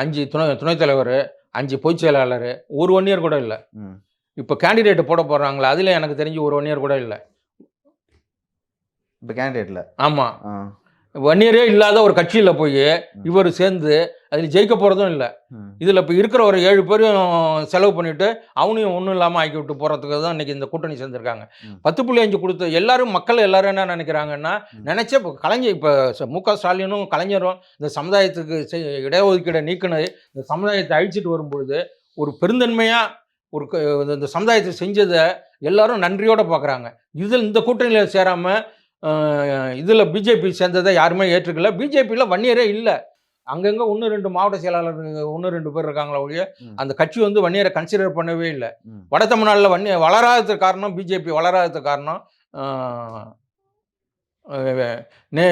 அஞ்சு துணை துணைத் தலைவர் அஞ்சு பொதுச் செயலாளர் ஒரு ஒன் இயர் கூட இல்லை. ம். இப்போ கேண்டிடேட் போட போகிறாங்களா அதில் எனக்கு தெரிஞ்சு ஒரு ஒன் இயர் கூட இல்லை. இப்போ கேண்டிடேட்ல ஆமாம் ஒன் இயரே இல்லாத ஒரு கட்சியில் போய் இவர் சேர்ந்து அதில் ஜெயிக்க போகிறதும் இல்லை. இதில் இப்போ இருக்கிற ஒரு ஏழு பேரும் செலவு பண்ணிவிட்டு அவனையும் ஒன்றும் இல்லாமல் ஆக்கி விட்டு போகிறதுக்கு தான் இன்றைக்கி இந்த கூட்டணி சேர்ந்துருக்காங்க. பத்து புள்ளி அஞ்சு கொடுத்து எல்லாரும் மக்கள் எல்லாரும் என்ன நினைக்கிறாங்கன்னா. நினச்ச இப்போ கலைஞர் இப்போ மு க ஸ்டாலினும் கலைஞரும் இந்த சமுதாயத்துக்கு இடஒதுக்கீடை நீக்கினது இந்த சமுதாயத்தை அழிச்சிட்டு வரும்பொழுது ஒரு பெருந்தன்மையாக ஒரு இந்த சமுதாயத்தை செஞ்சதை எல்லாரும் நன்றியோடு பார்க்குறாங்க இதில் இந்த கூட்டணியில் சேராமல் இதில் பிஜேபி சேர்ந்ததை யாருமே ஏற்றுக்கல பிஜேபியில் வன்னியரே இல்லை அங்கங்கே ஒன்று ரெண்டு மாவட்ட செயலாளர் ஒன்று ரெண்டு பேர் இருக்காங்களா ஒழிய. அந்த கட்சி வந்து வன்னியரை கன்சிடர் பண்ணவே இல்லை. வட தமிழ்நாட்டில் வன்னிய வளராததுக்கு காரணம் பிஜேபி வளராததுக்கு காரணம் நே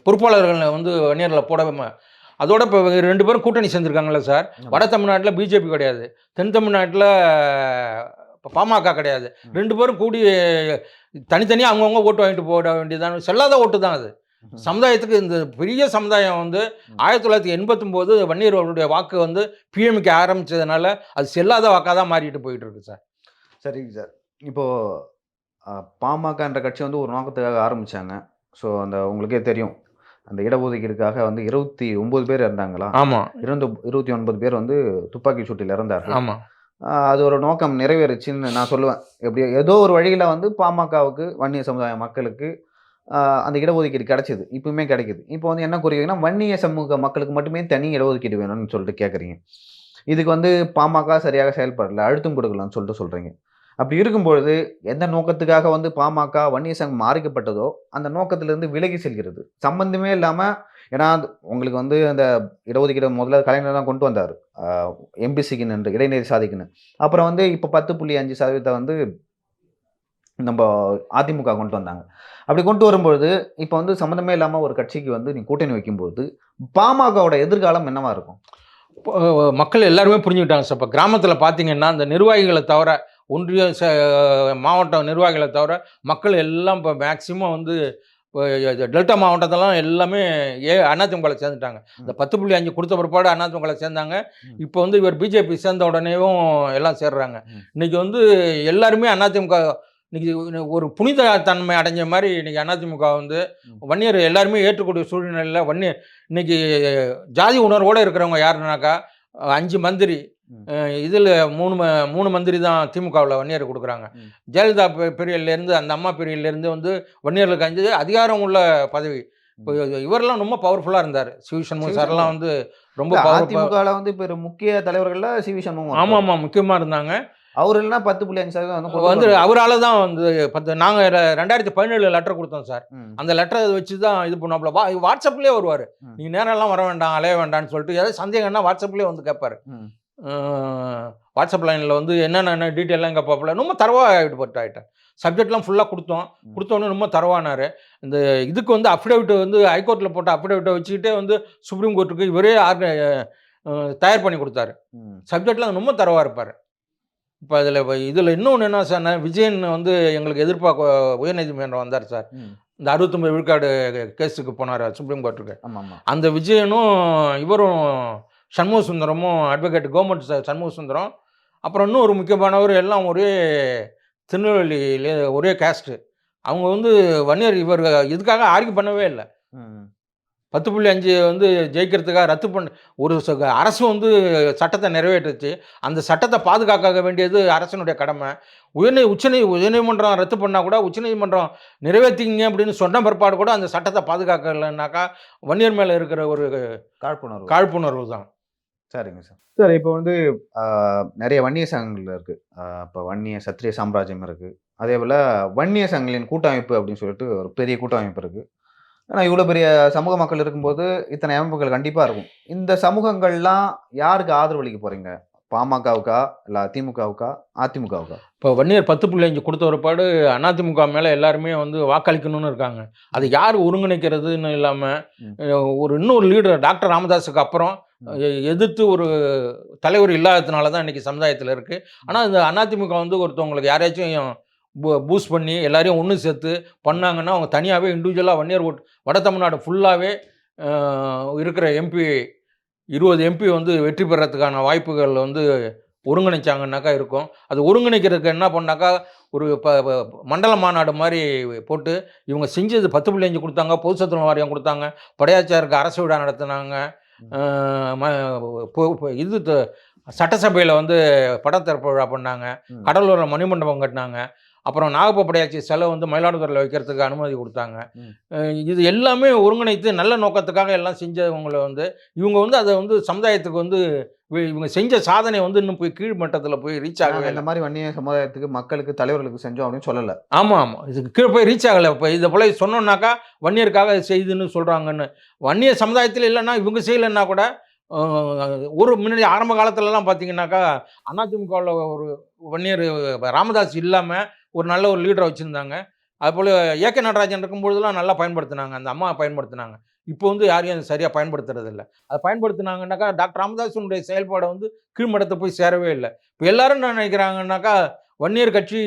பொறுப்பாளர்கள் வந்து வன்னியரில் போடவே மா- அதோட இப்போ ரெண்டு பேரும் கூட்டணி சேர்ந்துருக்காங்கல்ல சார். வட தமிழ்நாட்டில் பிஜேபி கிடையாது தென் தமிழ்நாட்டில் இப்போ பாமக கிடையாது. ரெண்டு பேரும் கூடி தனித்தனியாக அவங்கவுங்க ஓட்டு வாங்கிட்டு போட வேண்டியதான செல்லாத ஓட்டு தான் அது. சமுதாயத்துக்கு இந்த பெரிய சமுதாயம் வந்து. ஆயிரத்தி தொள்ளாயிரத்தி எண்பத்தொம்போது வன்னியர்களுடைய வாக்கு வந்து பிஎம்கே ஆரம்பிச்சதுனால அது செல்லாத வாக்காக தான் மாறிட்டு போயிட்டு இருக்கு சார். சரிங்க சார். இப்போ அஹ், பாமகன்ற கட்சி வந்து ஒரு நோக்கத்துக்காக ஆரம்பிச்சாங்க. ஸோ அந்த உங்களுக்கே தெரியும். அந்த இடஒதுக்கீடுக்காக வந்து இருபத்தி ஒன்பது பேர் இறந்தாங்களா? ஆமாம் இருபது இருபத்தி ஒன்பது பேர் வந்து துப்பாக்கி சூட்டில் இறந்தார்கள். ஆமாம் அது ஒரு நோக்கம் நிறைவேறுச்சுன்னு நான் சொல்லுவேன். எப்படி ஏதோ ஒரு வழியில் வந்து பாமகவுக்கு வன்னிய சமுதாய மக்களுக்கு அந்த இடஒதுக்கீடு கிடைச்சிது. இப்பவுமே கிடைக்குது. இப்போ வந்து என்ன குறிக்கிறீங்கன்னா வன்னிய சமூக மக்களுக்கு மட்டுமே தனி இடஒதுக்கீடு வேணும்னு சொல்லிட்டு கேட்குறீங்க இதுக்கு வந்து பாமக சரியாக செயல்படல. அழுத்தம் கொடுக்கலாம்னு சொல்லிட்டு சொல்கிறீங்க அப்படி இருக்கும்பொழுது எந்த நோக்கத்துக்காக வந்து பாமக வன்னிய சங்கம் மாறிக்கப்பட்டதோ அந்த நோக்கத்திலிருந்து விலகி செல்கிறது. சம்பந்தமே இல்லாமல் ஏன்னா உங்களுக்கு வந்து அந்த இடஒதுக்கீடு முதல்ல கலைஞர் தான் கொண்டு வந்தார். எம்பிசிக்குன்னு என்று இடைநிலை சாதிக்குன்னு. அப்புறம் வந்து இப்போ பத்து புள்ளி அஞ்சு சதவீதத்தை வந்து நம்ம அதிமுக கொண்டு வந்தாங்க. அப்படி கொண்டு வரும்பொழுது இப்போ வந்து சம்மந்தமே இல்லாமல் ஒரு கட்சிக்கு வந்து நீ கூட்டணி வைக்கும்பொழுது பாமகவோட எதிர்காலம் என்னவா இருக்கும்? மக்கள் எல்லாருமே புரிஞ்சுக்கிட்டாங்க சார். இப்போ கிராமத்தில் பார்த்தீங்கன்னா அந்த நிர்வாகிகளை தவிர ஒன்றிய ச மாவட்ட நிர்வாகிகளை தவிர மக்கள் எல்லாம் இப்போ மேக்சிமம் வந்து இப்போ டெல்டா மாவட்டத்தெல்லாம் எல்லாமே ஏ அதிமுகவில் சேர்ந்துட்டாங்க இந்த பத்து புள்ளி அஞ்சு கொடுத்த பிற்பாடு அதிமுகவில் சேர்ந்தாங்க. இப்போ வந்து இவர் பிஜேபி சேர்ந்த உடனேயும் எல்லாம் சேர்றாங்க ம். இன்னைக்கு வந்து எல்லாருமே அதிமுக இன்னைக்கு ஒரு புனித தன்மை அடைஞ்ச மாதிரி இன்னைக்கு அதிமுக வந்து. வன்னியர் எல்லாருமே ஏற்றக்கூடிய சூழ்நிலையில் வன்னியர் இன்னைக்கு ஜாதி உணர்வோடு இருக்கிறவங்க யாருன்னாக்கா அஹ் அஞ்சு மந்திரி. இதில் மூணு மூணு மந்திரி தான் திமுகவில் வன்னியர் கொடுக்குறாங்க. ஜெயலலிதா பீரியட்லேருந்து அந்த அம்மா பீரியட்லேருந்து வந்து வன்னியர்களுக்கு அஞ்சு அதிகாரம் உள்ள பதவி. இப்போ இவரெல்லாம் ரொம்ப பவர்ஃபுல்லாக இருந்தார். சிவி சண்முகம் சிவி சார்லாம். வந்து ரொம்ப அதிமுகவில் வந்து இப்போ முக்கிய தலைவர்கள்ல சி. வி. சண்முகம் ஆமாம் ஆமாம் முக்கியமாக இருந்தாங்க. அவர் இல்லைன்னா பத்து புள்ளி அஞ்சு சதவீதம் வந்து. அவரால் தான் வந்து பத்து நாங்கள் ரெண்டாயிரத்தி பதினேழு லெட்டர் கொடுத்தோம் சார். அந்த லெட்டரை வச்சு தான் இது பண்ணுவாப்புல. வா வாட்ஸ்அப்லேயே வருவார். ம். நீ நேரம்லாம் வர வேண்டாம் அலைய வேண்டாம்னு சொல்லிட்டு ஏதாவது சந்தேகம்னா வாட்ஸ்அப்லேயே வந்து கேட்பாரு வாட்ஸ்அப் லைனில் வந்து என்னென்ன டீட்டெயிலாம் கேட்பாப்புல ரொம்ப தரவாக ஆகிட்டு ஆகிட்டேன் சப்ஜெக்ட்லாம் ஃபுல்லாக கொடுத்தோம். கொடுத்தோன்னே ரொம்ப தரவானார். இந்த இதுக்கு வந்து அஃபிடவிட் வந்து ஹைகோர்ட்டில் போட்ட அஃபிடவிட்டை வச்சுக்கிட்டே வந்து சுப்ரீம் கோர்ட்டுக்கு இவரே ஆர்க தயார் பண்ணி கொடுத்தாரு. சப்ஜெக்ட்லாம் ரொம்ப தரவாக இருப்பார். இப்போ அதில் இதில் இன்னொன்று என்ன சார் விஜயன் வந்து எங்களுக்கு எதிர்ப்பாக உயர்நீதிமன்றம் வந்தார் சார். இந்த அறுபத்தொம்பது விழுக்காடு கேஸுக்கு போனார் சுப்ரீம் கோர்ட்டுக்கு அந்த விஜயனும் இவரும் சண்முக சுந்தரமும் அட்வொகேட் கவர்மெண்ட் சண்முக சுந்தரம் அப்புறம் இன்னும் ஒரு முக்கியமானவர் எல்லாம் ஒரே திருநெல்வேலியிலே ஒரே கேஸ்ட்டு அவங்க வந்து வன்னியர் இவர் இதுக்காக ஆர்கியூ பண்ணவே இல்லை. பத்து புள்ளி அஞ்சு வந்து ஜெயிக்கிறதுக்காக ரத்து பண்ண ஒரு அரசு வந்து சட்டத்தை நிறைவேற்றுச்சு. அந்த சட்டத்தை பாதுகாக்க வேண்டியது அரசனுடைய கடமை. உயர்நீ உச்சநீ உயர்நீதிமன்றம் ரத்து பண்ணால் கூட உச்சநீதிமன்றம் நிறைவேற்றிங்க அப்படின்னு சொன்ன பிற்பாடு கூட அந்த சட்டத்தை பாதுகாக்கலைன்னாக்கா வன்னியர் மேலே இருக்கிற ஒரு காழ்ப்புணர்வு. காழ்ப்புணர்வு தான். சரிங்க சார். சார் இப்போ வந்து நிறைய வன்னிய சங்கங்கள் இருக்கு. ஆஹ், இப்போ வன்னிய சத்திரிய சாம்ராஜ்யம் இருக்கு. அதே போல வன்னிய சங்கங்களின் கூட்டமைப்பு அப்படின்னு சொல்லிட்டு ஒரு பெரிய கூட்டமைப்பு இருக்கு. ஆனால் இவ்வளோ பெரிய சமூக மக்கள் இருக்கும்போது இத்தனை அமைப்புகள் கண்டிப்பாக இருக்கும். இந்த சமூகங்கள்லாம் யாருக்கு ஆதரவு அளிக்க போறீங்க? பாமகவுக்கா? இல்லை திமுகவுக்கா அதிமுகவுக்கா? இப்போ வன்னியர் பத்து புள்ளி அஞ்சு கொடுத்த ஒருபாடு அதிமுக மேலே எல்லாருமே வந்து வாக்களிக்கணும்னு இருக்காங்க. அது யார் ஒருங்கிணைக்கிறதுன்னு. இல்லாமல் ஒரு இன்னொரு லீடர் டாக்டர் ராமதாஸுக்கு அப்புறம் எதிர்த்து ஒரு தலைவர் இல்லாததுனால தான் இன்றைக்கி சமுதாயத்தில் இருக்குது ஆனால் இந்த அதிமுக வந்து ஒருத்தவங்களுக்கு யாரையாச்சும் பூஸ்ட் பண்ணி எல்லாரையும் ஒன்று சேர்த்து பண்ணாங்கன்னா அவங்க தனியாகவே இண்டிவிஜுவலாக வன்னியர் ஓட் வட தமிழ்நாடு ஃபுல்லாகவே இருக்கிற எம்பி இருபது எம்பி வந்து வெற்றி பெறத்துக்கான வாய்ப்புகள் வந்து ஒருங்கிணைச்சாங்கன்னாக்கா இருக்கும் அது ஒருங்கிணைக்கிறதுக்கு என்ன பண்ணாக்கா ஒரு ப ப- மண்டல மாநாடு மாதிரி போட்டு இவங்க செஞ்சது பத்து புள்ளி அஞ்சு கொடுத்தாங்க பொது சத்துணவு வாரியம் கொடுத்தாங்க படையாச்சாருக்கு அரசு விழா நடத்தினாங்க இது சட்டசபையில் வந்து படத்திறப்பு விழா பண்ணாங்க. கடலூரில் மணிமண்டபம் கட்டினாங்க அப்புறம் நாகப்ப படையாச்சி சிலை வந்து மயிலாடுதுறையில் வைக்கிறதுக்கு அனுமதி கொடுத்தாங்க. இது எல்லாமே ஒருங்கிணைத்து நல்ல நோக்கத்துக்காக எல்லாம் செஞ்சவங்களை வந்து இவங்க வந்து அதை வந்து சமுதாயத்துக்கு வந்து இவங்க செஞ்ச சாதனை வந்து இன்னும் போய் கீழ் மட்டத்தில் போய் ரீச் இல்லை. இந்த மாதிரி வன்னிய சமுதாயத்துக்கு மக்களுக்கு தலைவர்களுக்கு செஞ்சோம் அப்படின்னு சொல்லலை. ஆமாம் ஆமாம் இதுக்கு கீழே போய் ரீச் ஆகலை. இப்போ இதை போல சொன்னோம்னாக்கா வன்னியருக்காக இது செய்யுதுன்னு சொல்கிறாங்கன்னு வன்னிய சமுதாயத்தில் இல்லைன்னா இவங்க செய்யலைன்னா கூட ஒரு முன்னாடி ஆரம்ப காலத்துலலாம் பார்த்தீங்கன்னாக்கா அதிமுகவில் ஒரு வன்னியர் ராமதாஸ் இல்லாமல் ஒரு நல்ல ஒரு லீடரை வச்சுருந்தாங்க. அதுபோல் ஏகே நடராஜன் இருக்கும்பொழுதுலாம் நல்லா பயன்படுத்தினாங்க. அந்த அம்மா பயன்படுத்தினாங்க. இப்போ வந்து யாரையும் சரியாக பயன்படுத்துறது இல்லை. அதை பயன்படுத்தினாங்கன்னாக்கா டாக்டர் ராமதாஸனுடைய செயல்பாடை வந்து கீழ்மட்டத்தை போய் சேரவே இல்லை. இப்போ எல்லாரும் என்ன நினைக்கிறாங்கன்னாக்கா வன்னியர் கட்சி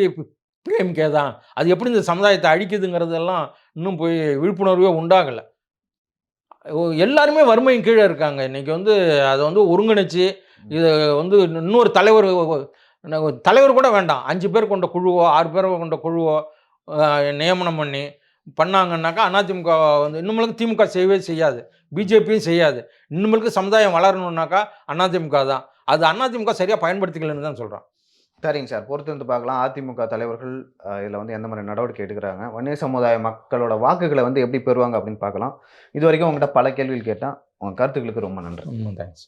பிஎம்கே தான். அது எப்படி இந்த சமுதாயத்தை அழிக்குதுங்கிறதெல்லாம் இன்னும் போய் விழிப்புணர்வே உண்டாகலை. எல்லாருமே வறுமையின் கீழே இருக்காங்க. இன்னைக்கு வந்து அதை வந்து ஒருங்கிணைச்சு இது வந்து இன்னொரு தலைவர் தலைவர் கூட வேண்டாம். அஞ்சு பேர் கொண்ட குழுவோ ஆறு பேர் கொண்ட குழுவோ நியமனம் பண்ணி பண்ணாங்கன்னாக்கா அதிமுக வந்து இன்னுமளுக்கு திமுக செய்யவே செய்யாது. பிஜேபியும் செய்யாது. இன்னுமளுக்கு சமுதாயம் வளரணுன்னாக்கா அதிமுக தான். அது அதிமுக சரியாக பயன்படுத்திக்கலன்னு தான் சொல்கிறோம் சரிங்க சார். பொறுத்து வந்து பார்க்கலாம். அதிமுக தலைவர்கள் இதுல வந்து எந்த மாதிரி நடவடிக்கை எடுக்கிறாங்க? வன்னிய சமுதாய மக்களோட வாக்குகளை வந்து எப்படி பெறுவாங்க அப்படின்னு பார்க்கலாம். இது வரைக்கும் உங்கள்கிட்ட பல கேள்விகள் கேட்டேன். உங்க கருத்துக்களுக்கு ரொம்ப நன்றி. தேங்க்ஸ்